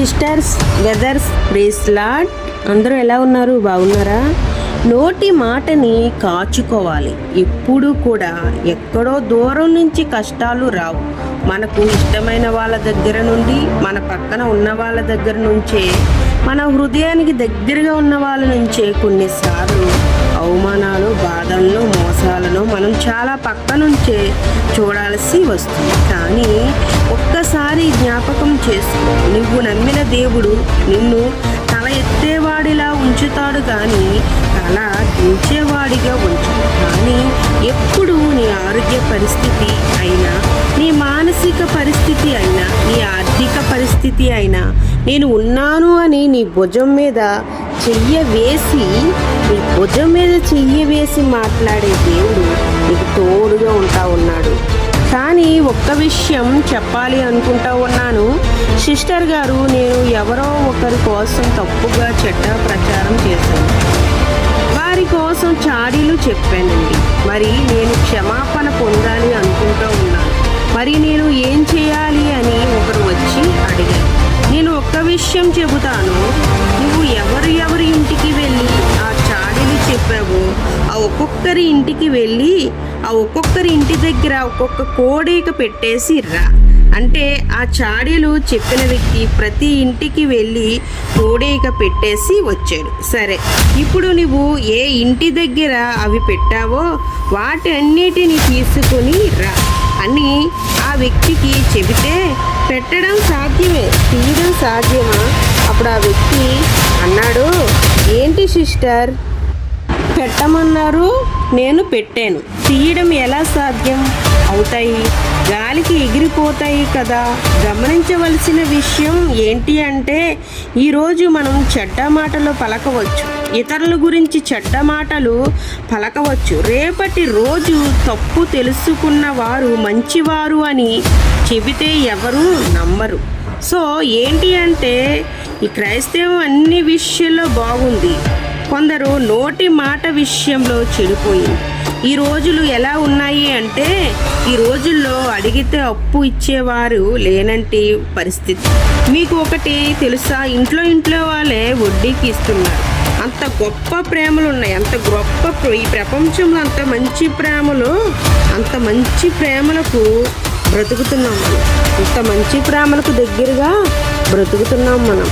Sisters weathers బ్రేస్లాడ్ అందరూ ఎలా ఉన్నారు? బాగున్నారా? నోటి మాటని కాచుకోవాలి. ఎప్పుడు కూడా ఎక్కడో దూరం నుంచి కష్టాలు రావు. మనకు ఇష్టమైన వాళ్ళ దగ్గర నుండి మన పక్కన ఉన్న వాళ్ళ దగ్గర నుంచే మన హృదయానికి దగ్గరగా ఉన్న వాళ్ళ నుంచే కొన్నిసార్లు అవమానాలు బాధలను మోసాలను మనం చాలా పక్క నుంచే చూడాల్సి వస్తుంది. కానీ ఒక్కసారి జ్ఞాపకం చేసుకో నువ్వు నమ్మిన దేవుడు నిన్ను తల ఎత్తేవాడిలా ఉంచుతాడు కానీ తల దించేవాడిగా ఉంచడు కానీ ఎప్పుడు నీ ఆరోగ్య పరిస్థితి అయినా నీ మానసిక పరిస్థితి అయినా నీ ఆర్థిక పరిస్థితి అయినా నేను ఉన్నాను అని నీ భుజం మీద చెయ్య వేసి నీ భుజం మీద చెయ్యి వేసి మాట్లాడే దేవుడు నీకు తోడుగా ఉంటా ఉన్నాడు. కానీ ఒక్క విషయం చెప్పాలి అనుకుంటా ఉన్నాను. సిస్టర్ గారు నేను ఎవరో ఒకరి కోసం తప్పుగా చెడ్డ ప్రచారం చేశాను. వారి కోసం చాడీలు చెప్పానండి. మరి నేను క్షమాపణ పొందాలి అనుకుంటూ ఉన్నాను. మరి నేను ఏం చేయాలి అని ఒకరు వచ్చి అడిగారు. నేను ఒక్క విషయం చెబుతాను. నువ్వు ఎవరు ఎవరి ఇంటికి వెళ్ళి చెప్పావో. ఆ ఒక్కొక్కరి ఇంటికి వెళ్ళి ఆ ఒక్కొక్కరి ఇంటి దగ్గర ఒక్కొక్క కోడీక పెట్టేసి రా. అంటే ఆ చాడీలు చెప్పిన వ్యక్తి ప్రతి ఇంటికి వెళ్ళి కోడేక పెట్టేసి వచ్చాడు. సరే ఇప్పుడు నువ్వు ఏ ఇంటి దగ్గర అవి పెట్టావో వాటి అన్నిటిని తీసుకొని రా అని ఆ వ్యక్తికి చెబితే పెట్టడం సాధ్యమే తీయడం సాధ్యమా? అప్పుడు ఆ వ్యక్తి అన్నాడు ఏంటి సిస్టర్? పెట్టమన్నారు. నేను పెట్టాను. తీయడం ఎలా సాధ్యం? అవుతాయి. గాలికి ఎగిరిపోతాయి కదా. గమనించవలసిన విషయం ఏంటి అంటే ఈరోజు మనం చెడ్డ మాటలు పలకవచ్చు. ఇతరుల గురించి చెడ్డ మాటలు పలకవచ్చు. రేపటి రోజు తప్పు తెలుసుకున్న వారు మంచివారు అని చెబితే ఎవరు నమ్మరు. సో ఏంటి అంటే ఈ క్రైస్తవం అన్ని విషయాల్లో బాగుంది. కొందరు నోటి మాట విషయంలో చెడిపోయింది ఈ రోజులు ఎలా ఉన్నాయి అంటే ఈ రోజుల్లో అడిగితే అప్పు ఇచ్చేవారు లేనంటి పరిస్థితి. మీకు ఒకటి తెలుసా? ఇంట్లో ఇంట్లో వాళ్ళే వడ్డీకి ఇస్తున్నారు. అంత గొప్ప ప్రేమలు ఉన్నాయి. అంత గొప్ప ఈ ప్రపంచంలో అంత మంచి ప్రేమలు అంత మంచి ప్రేమలకు బ్రతుకుతున్నాం మనం. ఇంత మంచి ప్రేమలకు దగ్గరగా బ్రతుకుతున్నాం మనం.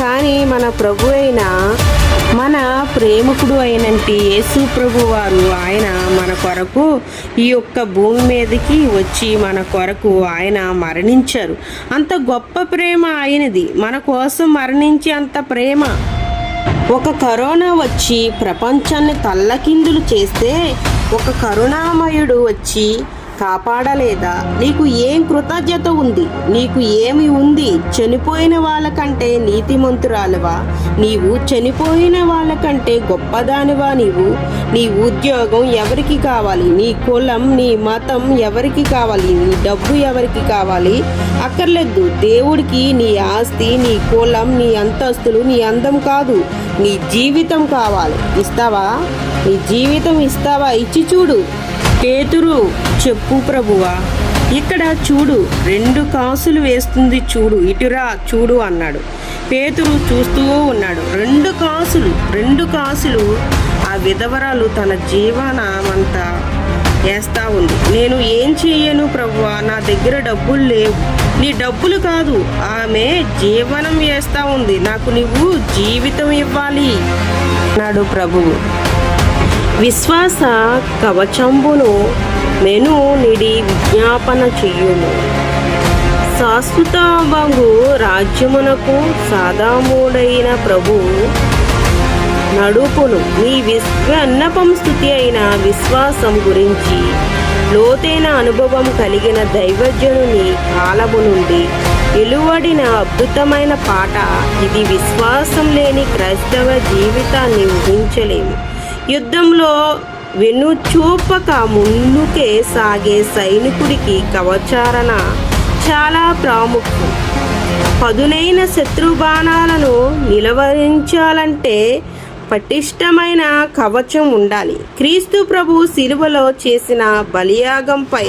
కానీ మన ప్రభు అయిన మన ప్రేమికుడు అయినంటి యేసు ప్రభు వారు ఆయన మన కొరకు ఈ యొక్క భూమి మీదకి వచ్చి మన కొరకు ఆయన మరణించారు. అంత గొప్ప ప్రేమ ఆయనది. మన కోసం మరణించి అంత ప్రేమ. ఒక కరోనా వచ్చి ప్రపంచాన్ని తల్లకిందులు చేస్తే ఒక కరుణామయుడు వచ్చి కాపాడలేదా? నీకు ఏం కృతజ్ఞత ఉంది? నీకు ఏమి ఉంది? చనిపోయిన వాళ్ళకంటే నీతిమంతురాలువా? నీవు చనిపోయిన వాళ్ళకంటే గొప్పదానివా నీవు? నీ ఉద్యోగం ఎవరికి కావాలి? నీ కులం నీ మతం ఎవరికి కావాలి? నీ డబ్బు ఎవరికి కావాలి? అక్కర్లేదు. దేవుడికి నీ ఆస్తి నీ కులం నీ అంతస్తులు నీ అందం కాదు. నీ జీవితం కావాలి. ఇస్తావా? నీ జీవితం ఇస్తావా? ఇచ్చి చూడు. పేతురు చెప్పు ప్రభువా ఇక్కడ చూడు రెండు కాసులు వేస్తుంది చూడు ఇటురా చూడు అన్నాడు. పేతురు చూస్తూ ఉన్నాడు. రెండు కాసులు రెండు కాసులు ఆ విధవరాలు తన జీవనమంతా వేస్తా ఉంది. నేను ఏం చేయను ప్రభువా నా దగ్గర డబ్బులు లేవు. నీ డబ్బులు కాదు ఆమె జీవనం వేస్తా ఉంది. నాకు నువ్వు జీవితం ఇవ్వాలి అన్నాడు ప్రభువు. విశ్వాస కవచంబును మెను నిడి విజ్ఞాపన చెయ్యుము శాశ్వతమగు రాజ్యమునకు సాదాముడైన ప్రభు నడుపును. మీ విన్నపం స్థుతి అయిన విశ్వాసం గురించి లోతైన అనుభవం కలిగిన దైవజనుని కాలము నుండి వెలువడిన అద్భుతమైన పాట. ఇది విశ్వాసం లేని క్రైస్తవ జీవితాన్ని ఊహించలేము. యుద్ధంలో వెన్నుచూపక ముందుకే సాగే సైనికుడికి కవచారణ చాలా ప్రాముఖ్యం. పదునైన శత్రు బాణాలను నిలవరించాలంటే పటిష్టమైన కవచం ఉండాలి. క్రీస్తు ప్రభు శిలువలో చేసిన బలియాగంపై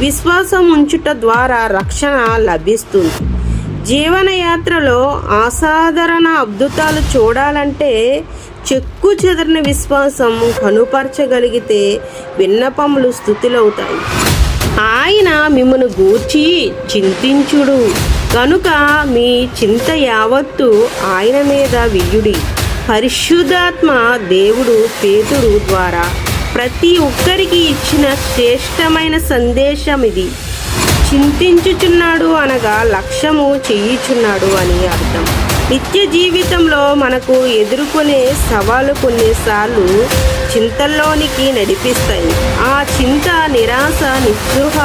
విశ్వాసం ఉంచుట ద్వారా రక్షణ లభిస్తుంది. జీవనయాత్రలో అసాధారణ అద్భుతాలు చూడాలంటే చెక్కు చెదరిన విశ్వాసం కనుపరచగలిగితే విన్నపములు స్థుతులవుతాయి. ఆయన మిమ్మను గూర్చి చింతించుడు. కనుక మీ చింత యావత్తు ఆయన మీద వియుడి పరిశుద్ధాత్మ దేవుడు పేతుడు ద్వారా ప్రతి ఒక్కరికి ఇచ్చిన శ్రేష్టమైన సందేశం ఇది చింతించుచున్నాడు అనగా లక్ష్యము చేయుచున్నాడు అని అర్థం. నిత్య జీవితంలో మనకు ఎదుర్కొనే సవాలు కొన్నిసార్లు చింతల్లోనికి నడిపిస్తాయి. ఆ చింత నిరాశ నిస్పృహ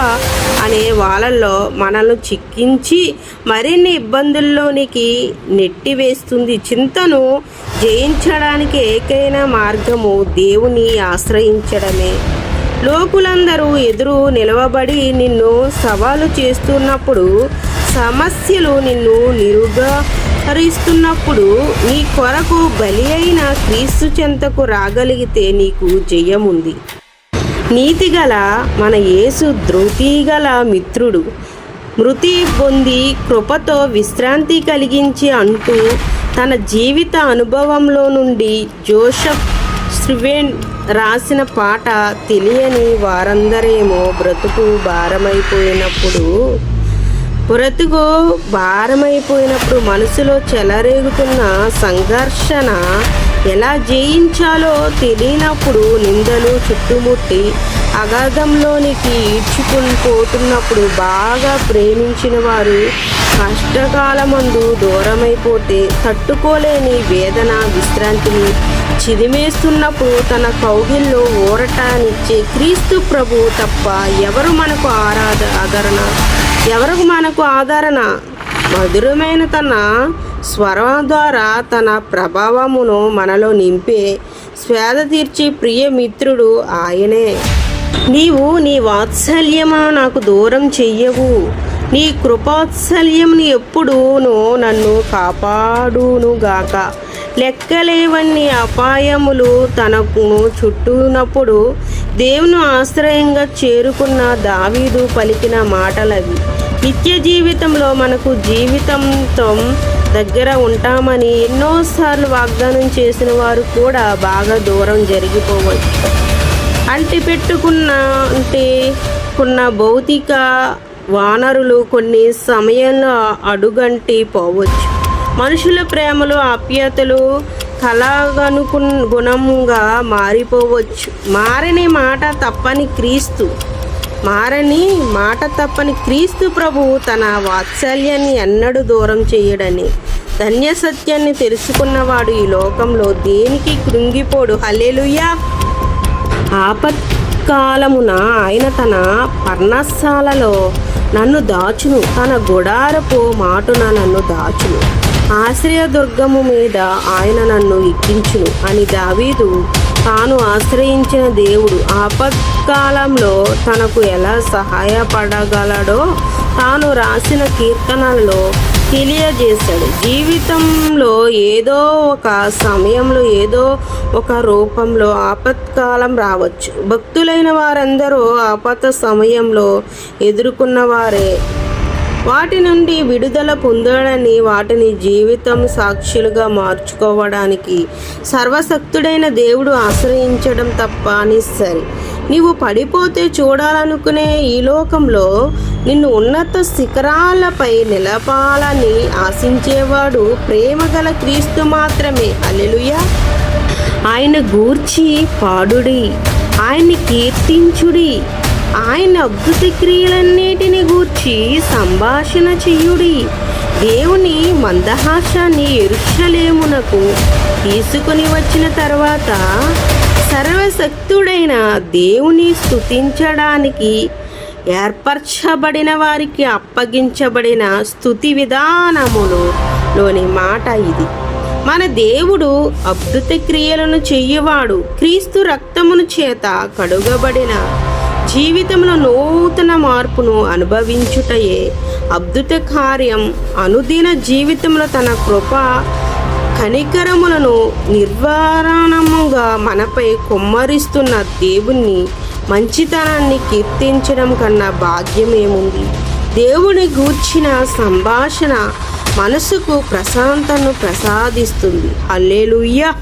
అనే వాళ్ళల్లో మనల్ని చిక్కించి మరిన్ని ఇబ్బందుల్లోనికి నెట్టివేస్తుంది. చింతను జయించడానికి ఏకైన మార్గము దేవుని ఆశ్రయించడమే. లోకులందరూ ఎదురు నిలవబడి నిన్ను సవాలు చేస్తున్నప్పుడు సమస్యలు నిన్ను నిరుగరిస్తున్నప్పుడు నీ కొరకు బలి అయిన క్రీస్తు చెంతకు రాగలిగితే నీకు జయముంది. నీతిగల మన యేసు ధృతిగల మిత్రుడు మృతి పొంది కృపతో విశ్రాంతి కలిగించి అంటూ తన జీవిత అనుభవంలో నుండి జోషఫ్ శ్రివేన్ రాసిన పాట తెలియని వారందరేమో బ్రతుకు భారమైపోయినప్పుడు బ్రతుకు భారమైపోయినప్పుడు మనసులో చెలరేగుతున్న సంఘర్షణ ఎలా జయించాలో తెలియనప్పుడు నిందలు చుట్టుముట్టి అగాధంలోనికి ఈడ్చుకుని పోతున్నప్పుడు బాగా ప్రేమించిన వారు కష్టకాలమందు దూరమైపోతే తట్టుకోలేని వేదన విశ్రాంతిని చిదిమేస్తున్నప్పుడు తన కౌగిల్లో ఊరటానిచ్చే క్రీస్తు ప్రభు తప్ప ఎవరు మనకు ఆరాధ ఆదరణ? ఎవరికి మనకు ఆదరణ? మధురమైన తన స్వరం ద్వారా తన ప్రభావమును మనలో నింపే స్వేద తీర్చి ప్రియ మిత్రుడు ఆయనే. నీవు నీ వాత్సల్యమును నాకు దూరం చెయ్యవు. నీ కృపాత్సల్యముని ఎప్పుడూను నన్ను కాపాడునుగాక. లెక్కలేవన్ని అపాయములు తనకును చుట్టూనప్పుడు దేవుని ఆశ్రయంగా చేరుకున్న దావీదు పలికిన మాటలవి. నిత్య జీవితంలో మనకు జీవితంతో దగ్గర ఉంటామని ఎన్నోసార్లు వాగ్దానం చేసిన వారు కూడా బాగా దూరం జరిగిపోవచ్చు. అంటి పెట్టుకున్న అంటే కొన్న భౌతిక వానరులు కొన్ని సమయంలో అడుగంటి పోవచ్చు. మనుషుల ప్రేమలు ఆప్యాయతలు కళగనుకు గుణముగా మారిపోవచ్చు. మారని మాట తప్పని క్రీస్తు. మారని మాట తప్పని క్రీస్తు ప్రభువు తన వాత్సల్యాన్ని ఎన్నడూ దూరం చేయడని ధన్య సత్యాన్ని తెలుసుకున్నవాడు ఈ లోకంలో దేనికి కృంగిపోడు? హల్లెలూయా! ఆపత్కాలమున ఆయన తన పర్ణశాలలో నన్ను దాచును. తన గుడారపు మాటున నన్ను దాచును. ఆశ్రయదుర్గము మీద ఆయన నన్ను ఎక్కించును అని దావీదు తాను ఆశ్రయించిన దేవుడు ఆపత్కాలంలో తనకు ఎలా సహాయపడగలడో తాను రాసిన కీర్తనలలో తెలియజేశాడు. జీవితంలో ఏదో ఒక సమయంలో ఏదో ఒక రూపంలో ఆపత్కాలం రావచ్చు. భక్తులైన వారందరూ ఆపత సమయంలో ఎదుర్కొన్న వారే వాటి నుండి విడుదల పొందడని వాటిని జీవితం సాక్షులుగా మార్చుకోవడానికి సర్వశక్తుడైన దేవుడు ఆశ్రయించడం తప్ప నిస్సరి. నీవు పడిపోతే చూడాలనుకునే ఈ లోకంలో నిన్ను ఉన్నత శిఖరాలపై నిలపాలని ఆశించేవాడు ప్రేమగల క్రీస్తు మాత్రమే. అల్లెలుయా ఆయన గూర్చి పాడుడి. ఆయన్ని కీర్తించుడి. ఆయన అద్భుత క్రియలన్నిటిని గూర్చి సంభాషణ చెయ్యుడి దేవుని మందహాసాన్ని ఎరుషలేమునకు తీసుకుని వచ్చిన తర్వాత సర్వశక్తుడైన దేవుని స్థుతించడానికి ఏర్పరచబడిన వారికి అప్పగించబడిన స్థుతి విధానములు లోని మాట ఇది. మన దేవుడు అద్భుత క్రియలను చెయ్యవాడు క్రీస్తు రక్తమును చేత కడుగబడిన జీవితంలో నూతన మార్పును అనుభవించుటయే అద్భుత కార్యం. అనుదిన జీవితంలో తన కృప కనికరములను నిర్వారణముగా మనపై కుమ్మరిస్తున్న దేవుణ్ణి మంచితనాన్ని కీర్తించడం కన్నా భాగ్యమేముంది? దేవుని గూర్చిన సంభాషణ మనసుకు ప్రశాంతను ప్రసాదిస్తుంది. అల్లేలుయ్యా